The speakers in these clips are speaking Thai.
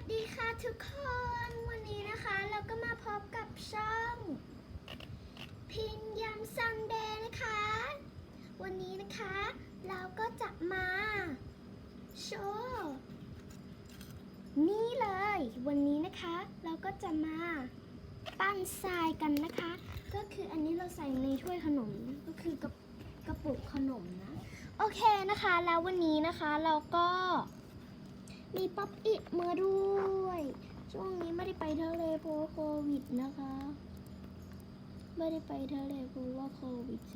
สดีค่ะทุกคนวันนี้นะคะเราก็มาพบกับช่อง พินยำซันเดย์นะคะ วันนี้นะคะ เราก็จะมาโชว์นี่เลย วันนี้นะคะ เราก็จะมาปั้นทรายกันนะคะ ก็คืออันนี้เราใส่ในถ้วยขนมก็คือกระกระปุกขนมนะ โอเคนะคะ แล้ววันนี้นะคะเราก็ มีป๊อปอิมาด้วย ช่วงนี้ไม่ได้ไปทะเลเพราะโควิดนะคะ ไม่ได้ไปทะเลเพราะว่าโควิด -19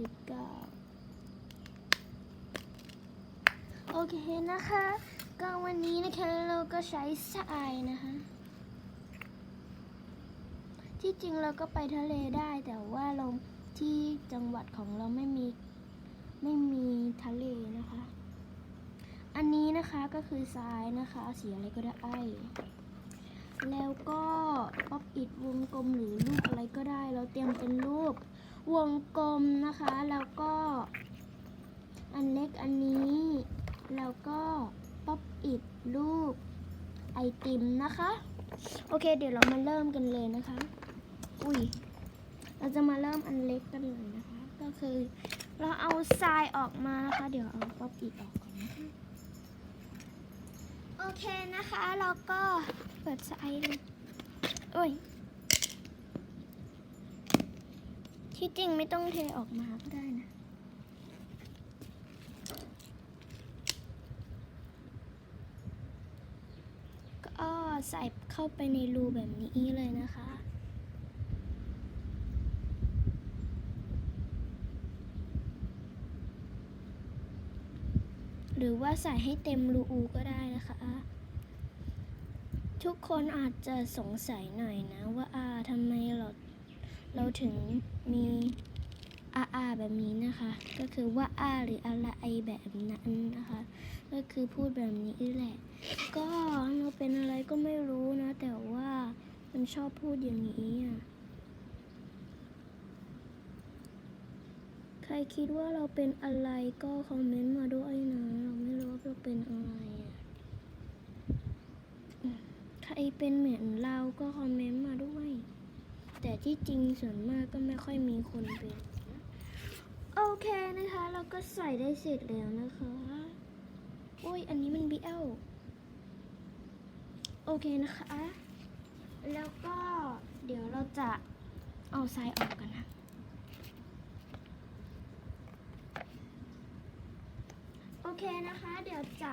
โอเคนะคะ ก็วันนี้นะคะเราก็ใช้ทรายนะคะ ที่จริงเราก็ไปทะเลได้แต่ว่าเราที่จังหวัดของเราไม่มี ไม่มีทะเลนะคะ อันนี้นะคะก็คือทรายนะคะ สีอะไรก็ได้ แล้วก็ป๊อปอิดวงกลมหรือรูปอะไรก็ได้ เราเตรียมเป็นรูปวงกลมนะคะ แล้วก็อันเล็กอันนี้ แล้วก็ป๊อปอิดรูปไอติมนะคะ โอเค เดี๋ยวเรามาเริ่มกันเลยนะคะ อุ้ยเราจะมาเริ่มอันเล็กกันเลยนะคะ ก็คือเราเอาทรายออกมานะคะ เดี๋ยวเอาป๊อปอิดออกก่อนนะคะ โอเคนะคะเราก็เปิดสไอเลยโอ้ย ที่จริงไม่ต้องเทออกมาก็ได้นะ ก็ใส่เข้าไปในรูแบบนี้เลยนะคะ ห รือว่าใส่ให้เต็มรูอูก็ได้นะคะ ทุกคนอาจจะสงสัยหน่อยนะ ว่าอาทำไมเราเราถึงมีอาอาแบบนี้นะคะ ก็คือว่าอาหรืออะไรแบบนั้นนะคะ ก็คือพูดแบบนี้แหละ ก็เราเป็นอะไรก็ไม่รู้นะ แต่ว่ามันชอบพูดอย่างนี้อะ ใค รคิดว่าเราเป็นอะไรก็คอมเมนต์มาด้วยนะ เราไม่รู้ว่าเราเป็นอะไรอะอืมใครเป็นเหมือนเราก็คอมเมนต์มาด้วย แต่ที่จริงส่วนมากก็ไม่ค่อยมีคนเป็นโอเคนะคะ เราก็ใส่ได้เสร็จแล้วนะคะโอ้ย อันนี้มันบีเอลโอเคนะคะ แล้วก็เดี๋ยวเราจะเอาทรายออกกันนะ โอ เคนะคะ เดี๋ยวจะ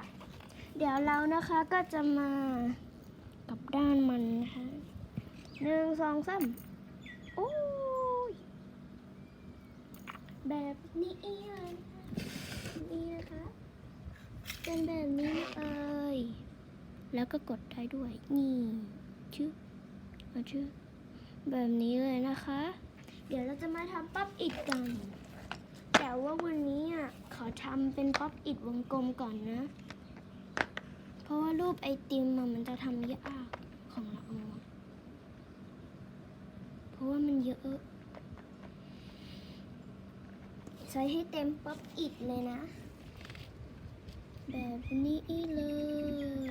เดี๋ยวเรานะคะก็จะมากับด้านมันนะคะหนึ่งสองสามโอ้ยแบบนี้เลยนะคะนี่นะคะเป็นแบบนี้เอ่ยแล้วก็กดได้ด้วย นี่ชื่อมาชื่อแบบนี้เลยนะคะ เดี๋ยวเราจะมาทำป๊อปอิดกัน ว่าวันนี้อะขอทำเป็นป๊อปอิดวงกลมก่อนนะ เพราะว่ารูปไอติมมันจะทำยากของเราอะเพราะว่ามันเยอะใส่ให้เต็มป๊อปอิดเลยนะ แบบนี้เล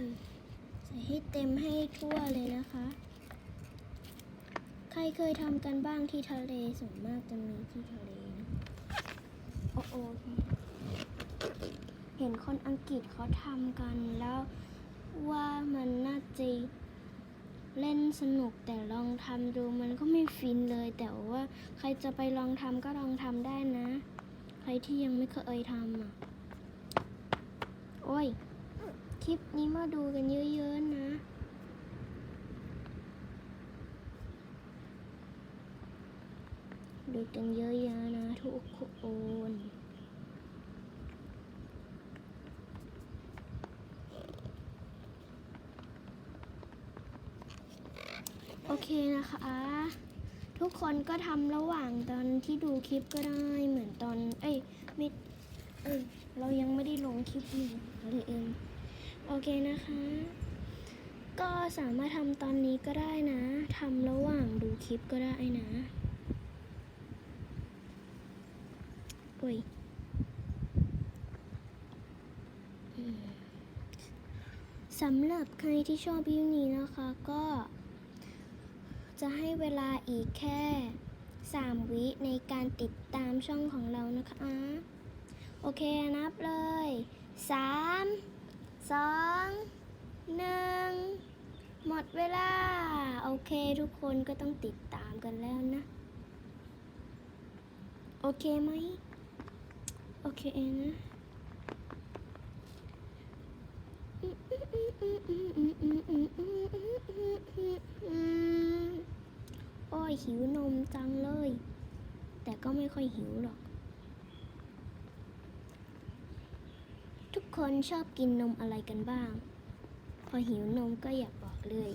ย ใส่ให้เต็มให้ทั่วเลยนะคะ ใครเคยทำกันบ้างที่ทะเลส่วนมากจะมีที่ทะเลนะ โอ้โอเห็นคนอังกฤษเขาทำกันแล้วว่ามันน่าจะเล่นสนุกแต่ลองทำดูมันก็ไม่ฟินเลย แต่ว่าใครจะไปลองทำก็ลองทำได้นะ ใครที่ยังไม่เคยทำอะ โอ้ย คลิปนี้มาดูกันเยอะๆนะดูกันเยอะๆนะทุกคน เคนะคะ ทุกคนก็ทำระหว่างตอนที่ดูคลิปก็ได้เหมือนตอน เอ้ยไม่เอ้ยเรายังไม่ได้ลงคลิปนี่เลยเองโอเคนะคะ ก็สามารถทำตอนนี้ก็ได้นะทำระหว่างดูคลิปก็ได้นะอุ้ยสำหรับใครที่ชอบวิวนี้นะคะก็ จะให้เวลาอีกแค่ 3 วิในการติดตามช่องของเรานะคะ โอเคนับเลย 3 2 1 หมดเวลา โอเคทุกคนก็ต้องติดตามกันแล้วนะ โอเคไหม โอเคนะ โอ้ย หิวนมจังเลย แต่ก็ไม่ค่อยหิวหรอก ทุกคนชอบกินนมอะไรกันบ้าง พอหิวนมก็อยากบอกเลย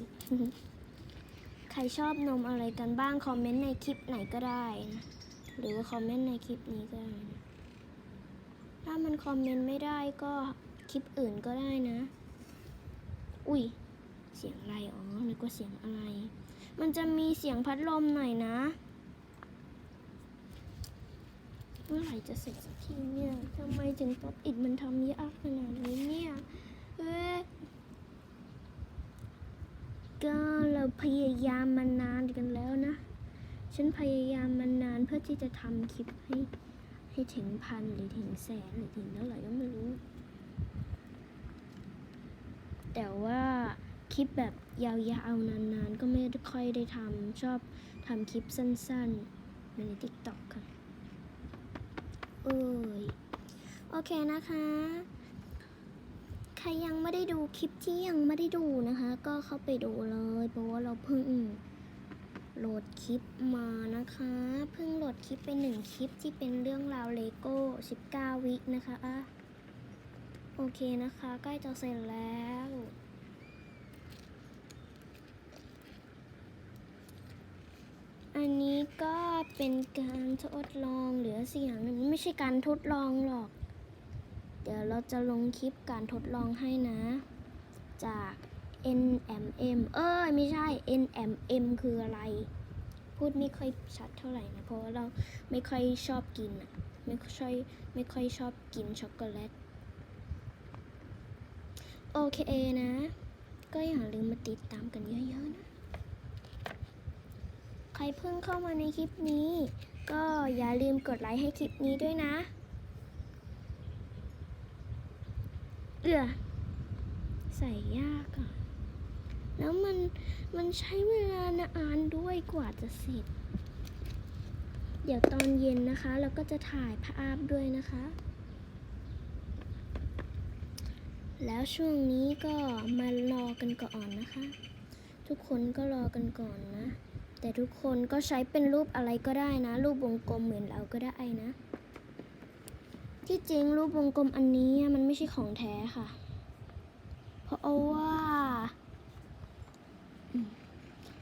ใครชอบนมอะไรกันบ้าง คอมเมนต์ในคลิปไหนก็ได้นะ หรือว่าคอมเมนต์ในคลิปนี้ก็ได้นะถ้ามันคอมเมนต์ไม่ได้ก็คลิปอื่นก็ได้นะ อุ้ย เสียงอะไร อ๋อนึกว่าเสียงอะไร มันจะมีเสียงพัดลมหน่อยนะ เมื่อไหร่จะเสร็จสักทีเนี่ยทำไมถึงป๊อปอิดมันทำยากขนาดนี้เนี่ยเอ้ก็เราพยายามมานานกันแล้วนะ ฉันพยายามมานานเพื่อที่จะทำคลิปให้ให้ถึงพันหรือถึงแสนหรือถึงเท่าไหร่ก็ไม่รู้ แต่ว่า คลิปแบบยาวๆนานๆ ก็ไม่ค่อยได้ทำชอบทำคลิปสั้นๆ ในทิกตอกค่ะเอ้ยโอเคนะคะ ใครยังไม่ได้ดูคลิปที่ยังไม่ได้ดูนะคะ ก็เข้าไปดูเลยเพราะว่าเราเพิ่งโหลดคลิปมานะคะ เพิ่งโหลดคลิปไปหนึ่งคลิปที่เป็นเรื่องราวเลโก้ 19 วินะคะอะโอเคนะคะ ใกล้จะเสร็จแล้ว อันนี้ก็เป็นการทดลองหลือเสียงมันไม่ใช่การทดลองหรอก เดี๋ยวเราจะลงคลิปการทดลองให้นะ จาก NMM เอ้ยไม่ใช่ NMM คืออะไร พูดไม่ค่อยชัดเท่าไหร่นะ เพราะว่าเราไม่ค่อยชอบกินอะไม่ค่อยไม่ค่อยชอบกินช็อกโกแลต โอเคนะ ก็อย่าลืมมาติดตามกันเยอะๆนะ ใครเพิ่งเข้ามาในคลิปนี้ ก็อย่าลืมกดไลค์ให้คลิปนี้ด้วยนะ เอือใส่ยากอะแล้วมันมันใช้เวลานานด้วยกว่าจะเสร็จ เดี๋ยวตอนเย็นนะคะ เราก็จะถ่ายภาพด้วยนะคะ แล้วช่วงนี้ก็มารอกันก่อนนะคะ ทุกคนก็รอกันก่อนนะ แต่ทุกคนก็ใช้เป็นรูปอะไรก็ได้นะ รูปวงกลมเหมือนเราก็ได้นะ ที่จริงรูปวงกลมอันนี้มันไม่ใช่ของแท้ค่ะ เพราะว่า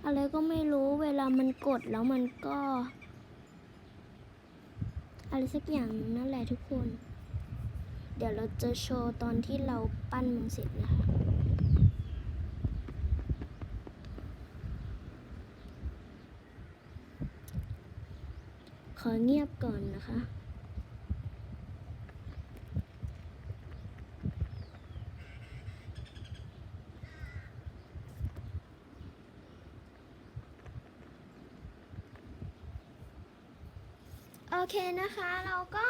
อะไรก็ไม่รู้เวลามันกดแล้วมันก็ อะไรสักอย่างนั่นแหละทุกคน เดี๋ยวเราจะโชว์ตอนที่เราปั้นมันเสร็จนะคะ ข อเงียบก่อนนะคะ โอเคนะคะเราก็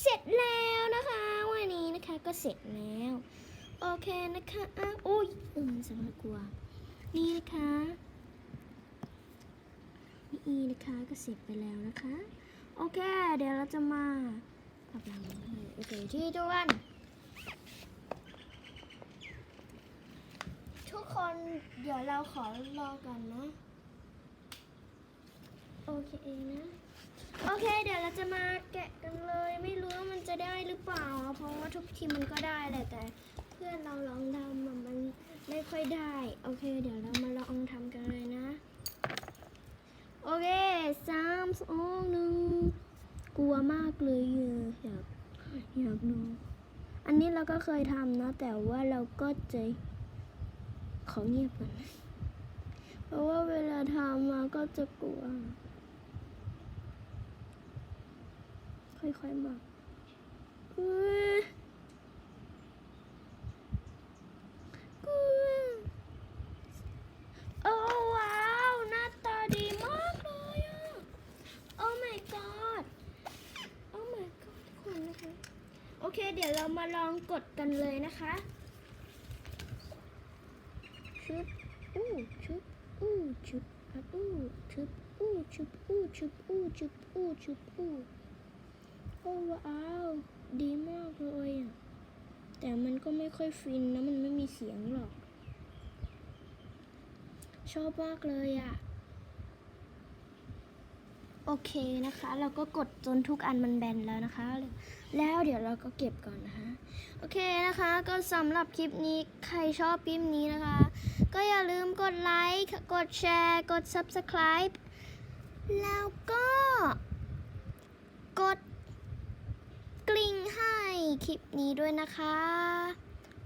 เสร็จแล้วนะคะ วันนี้นะคะก็เสร็จแล้ว โอเคนะคะอะอุ้ยอืมสำหรับกลัว นี่นะคะนี่นะคะก็เสร็จไปแล้วนะคะ โอเค เดี๋ยวเราจะมาปรับหลังโอเคที่ทุกวันทุกคนเดี๋ยวเราขอรอกันนะ โอเคนะ โอเค เดี๋ยวเราจะมาแกะกันเลย ไม่รู้ว่ามันจะได้หรือเปล่า เพราะว่าทุกทีมันก็ได้แหละแต่ เพื่อนเราลองทำมันไม่ค่อยได้ โอเค เดี๋ยวเรามาลองทำกันเลยนะ โอเคสา สองหนึ่งกลัวมากเลยอะอยากอยากนอนอันนี้เราก็เคยทำนะ แต่ว่าเราก็จะขอเงียบก่อนนะเพราะว่าเวลาทำมาก็จะกลัว ค่อยๆมาเอ้ยกลัว โอเค เดี๋ยวเรามาลองกดกันเลยนะคะชุบอู้ชุบอู้ชุบอับอู้ชุบอู้ชุบอู้ชุบอู้ชุบอู้ชุบอู้โอ้ว้าวดีมากเลยอะแต่มันก็ไม่ค่อยฟินนะมันไม่มีเสียงหรอก ชอบมากเลยอะ โอเคนะคะ เราก็กดจนทุกอันมันแบนแล้วนะคะ แล้วเดี๋ยวเราก็เก็บก่อนนะคะ โอเคนะคะ ก็สำหรับคลิปนี้ใครชอบคลิปนี้นะคะ ก็อย่าลืมกดไลค์ กดแชร์ กด Subscribe แล้วก็ กดกริ่งให้คลิปนี้ด้วยนะคะ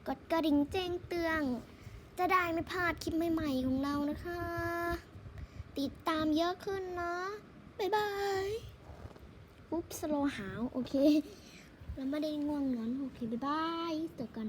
กดกระดิ่งแจ้งเตือน จะได้ไม่พลาดคลิปใหม่ๆของเรานะคะ ติดตามเยอะขึ้นเนาะ บ๊ายบายปุ๊บสโลหาว โอเค เราไม่ได้ง่วงนอน โอเค บ๊ายบายเจอกัน